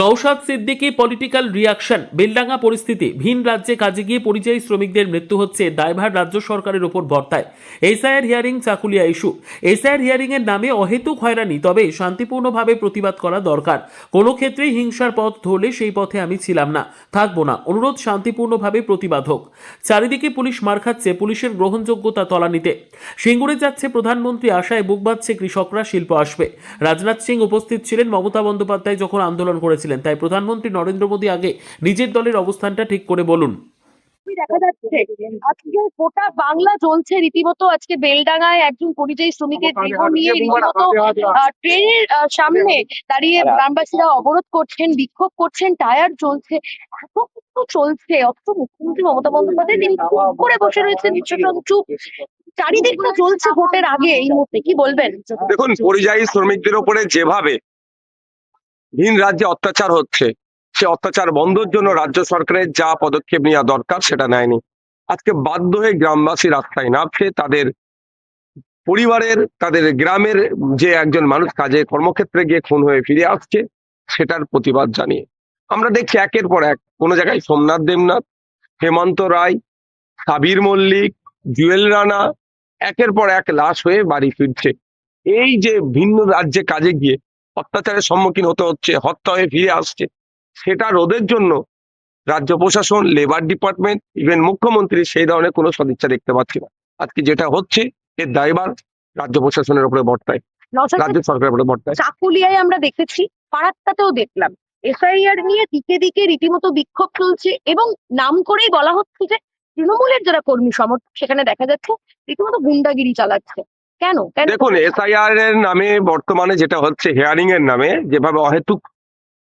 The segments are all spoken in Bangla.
নৌশাদ সিদ্দিকী পলিটিক্যাল রিয়াকশন বেলডাঙ্গা পরিস্থিতি, ভিন রাজ্যে কাজে গিয়ে পরিযায়ী শ্রমিকদের মৃত্যু হচ্ছে, দায়ভার রাজ্য সরকারের ওপর বর্তায়। SIR hearing Chakulia issue. SIR hearing এর নামে অহেতুক হয়রানি, তবে শান্তিপূর্ণভাবে প্রতিবাদ করা দরকার। কোনো ক্ষেত্রেই হিংসার পথ ধরলে সেই পথে আমি ছিলাম না, থাকব না। অনুরোধ, শান্তিপূর্ণভাবে প্রতিবাদ হোক। চারিদিকে পুলিশ মার খাচ্ছে, পুলিশের গ্রহণযোগ্যতা তলানিতে সিঙ্গুরে যাচ্ছে প্রধানমন্ত্রী আশায় বুক বাঁধছে কৃষকরা, শিল্প আসবে। রাজনাথ সিং উপস্থিত ছিলেন মমতা বন্দ্যোপাধ্যায় যখন আন্দোলন করেছিলেন। তাই প্রধানমন্ত্রী নরেন্দ্র মোদী আগে নিজের দলের অবস্থানটা ঠিক করে বলুন। দেখা যাচ্ছে আজকে গোটা বাংলা জ্বলছে রীতিমতো। আজকে বেলডাঙায় একজন পরিযায়ী শ্রমিকের দেহ নিয়ে রীতিমতো আহ, ট্রেনের আহ, সামনে দাঁড়িয়ে গ্রামবাসীরা অবরোধ করছেন বিক্ষোভ করছেন টায়ার জ্বলছে এত কিছু চলছে। অথচ মুখ্যমন্ত্রী মমতা বন্দ্যোপাধ্যায় তিনি চুপ করে বসে রয়েছেন ভীষণ চুপ। চারিদিকটা জ্বলছে ভোটের আগে এই মুহূর্তে কি বলবেন? দেখুন পরিযায়ী শ্রমিকদের উপরে যেভাবে ভিন রাজ্যে অত্যাচার হচ্ছে। সে অত্যাচার বন্ধের জন্য রাজ্য সরকারের যা পদক্ষেপ নেওয়া দরকার সেটা নেয়নি। আজকে বাধ্য হয়ে গ্রামবাসী রাস্তায় নামছে, তাদের পরিবারের, তাদের গ্রামের যে একজন মানুষ কাজে কর্মক্ষেত্রে গিয়ে খুন হয়ে ফিরে আসছে, সেটার প্রতিবাদ জানিয়ে। আমরা দেখছি একের পর এক, কোনো জায়গায় সোমনাথ দেবনাথ, হেমন্ত রায়, সাবির মল্লিক, জুয়েল রানা, একের পর এক লাশ হয়ে বাড়ি ফিরছে। এই যে ভিন্ন রাজ্যে কাজে গিয়ে অত্যাচারের সম্মুখীন হতে হচ্ছে হত্যা হয়ে ফিরে আসছে। সেটা রোধের জন্য রাজ্য প্রশাসন লেবার ডিপার্টমেন্ট ইভেন মুখ্যমন্ত্রী সেই ধরনের কোনো সদিচ্ছা দেখতে পাচ্ছি না। আজকে যেটা হচ্ছে এর দায়ভার রাজ্য প্রশাসনের উপরে বর্তায়। রাজ্য সরকারের উপরে বর্তায়। চাকুলিয়ায় আমরা দেখেছি পাড়াত্তাতেও দেখলাম এসআইআর নিয়ে দিকে দিকে রীতিমতো বিক্ষোভ চলছে এবং নাম করেই বলা হচ্ছে যে তৃণমূলের যারা কর্মী সমর্থক সেখানে দেখা যাচ্ছে রীতিমতো গুন্ডাগিরি চালাচ্ছে। কেন? কেন দেখুন এসআইআর এর নামে বর্তমানে যেটা হচ্ছে হেয়ারিং এর নামে যেভাবে অহেতুক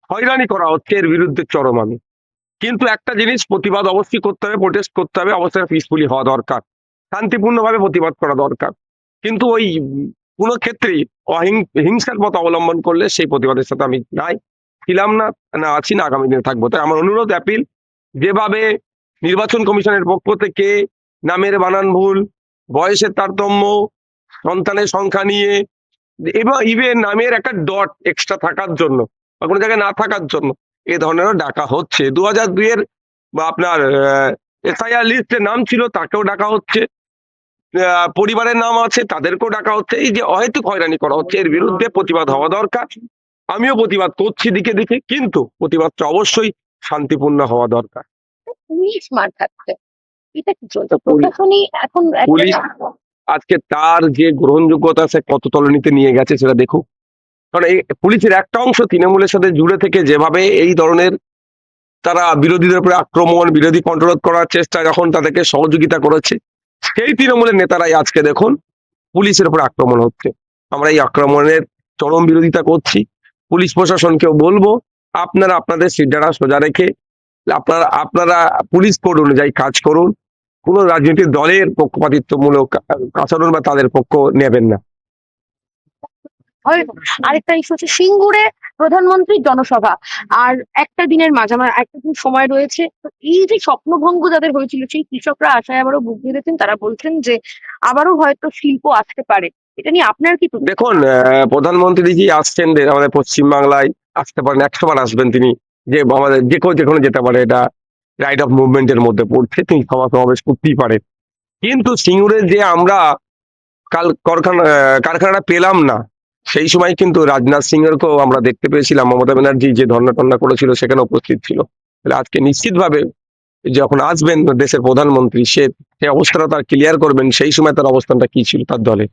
হয়রানি করা হচ্ছে এর বিরুদ্ধে চরম আমি। কিন্তু একটা জিনিস প্রতিবাদ অবশ্যই করতে হবে প্রোটেস্ট করতে হবে অবশ্যই পিসফুলি হওয়া দরকার। শান্তিপূর্ণভাবে প্রতিবাদ করা দরকার। কিন্তু ওই কোনো ক্ষেত্রেই অহিং হিংসার পথ অবলম্বন করলে সেই প্রতিবাদের সাথে আমি নাই ছিলাম না না আছি না আগামী দিনে থাকব। তাই আমার অনুরোধ অ্যাপিল যেভাবে নির্বাচন কমিশনের পক্ষ থেকে নামের বানান ভুল বয়সের তারতম্য সন্তানের সংখ্যা নিয়ে এবং ইভেন নামের একটা ডট এক্সট্রা থাকার জন্য বা কোনো জায়গায় না থাকার জন্য এ ধরনেরও ডাকা হচ্ছে। দু হাজার দুইয়ের বা আপনার এসআইআর লিস্টে নাম ছিল তাকেও ডাকা হচ্ছে। পরিবারের নাম আছে তাদেরকেও ডাকা হচ্ছে। এই যে অহেতুক হয়রানি করা হচ্ছে এর বিরুদ্ধে প্রতিবাদ হওয়া দরকার। আমিও প্রতিবাদ করছি দিকে দিকে কিন্তু প্রতিবাদটা অবশ্যই শান্তিপূর্ণ হওয়া দরকার। পুলিশ মার খাচ্ছে। এটা কি চলছে? প্রশাসনই এখন আজকে তার যে গ্রহণযোগ্যতা সে কত তলনিতে নিয়ে গেছে সেটা দেখুক। কারণ এই পুলিশের একটা অংশ তৃণমূলের সাথে জুড়ে থেকে যেভাবে এই ধরনের তারা বিরোধীদের উপরে আক্রমণ, বিরোধী কন্ট্রোল করার চেষ্টা যখন তাদেরকে সহযোগিতা করেছে, সেই তৃণমূলের নেতারাই আজকে দেখুন পুলিশের উপর আক্রমণ হচ্ছে। আমরা এই আক্রমণের চরম বিরোধিতা করছি। পুলিশ প্রশাসনকেও বলব, আপনারা আপনাদের সিদ্ধারা সোজা রেখে, আপনারা আপনারা পুলিশ কোড অনুযায়ী কাজ করুন। কোনো রাজনৈতিক দলের পক্ষপাতিত্বমূলক আচরণ বা তাদের পক্ষ নেবেন না। আরেকটা ইস্যু হচ্ছে সিঙ্গুরে প্রধানমন্ত্রীর জনসভা। আর একটা দিনের মাঝামাঝি একটা দিন সময় রয়েছে। তো এই যে স্বপ্নভঙ্গ যাদের হয়েছিল সেই কৃষকরা আশায় আবারও বুক বেঁধেছেন তারা বলছেন যে আবারও হয়তো শিল্প আসতে পারে। এটা নিয়ে আপনার কি দেখুন প্রধানমন্ত্রী জি আসছেন আমাদের পশ্চিমবাংলায়। আসতে পারেন একশো বার আসবেন তিনি। যে আমাদের যে কেউ যেখানে যেতে পারে এটা। রাইট অফ মুভমেন্টের মধ্যে পড়ছে, তিনি সভা সমাবেশ করতেই পারেন। কিন্তু সিঙ্গুরে যে আমরা কাল কারখানা কারখানাটা পেলাম না, সেই সময় কিন্তু রাজনাথ সিং এরকেও আমরা দেখতে পেয়েছিলাম, মমতা ব্যানার্জি যে ধর্ণা টন্না করেছিল সেখানে উপস্থিত ছিল। তাহলে আজকে নিশ্চিতভাবে যখন আসবেন দেশের প্রধানমন্ত্রী, সে সেই অবস্থাটা তার ক্লিয়ার করবেন, সেই সময় তার অবস্থানটা কি ছিল তার দলে?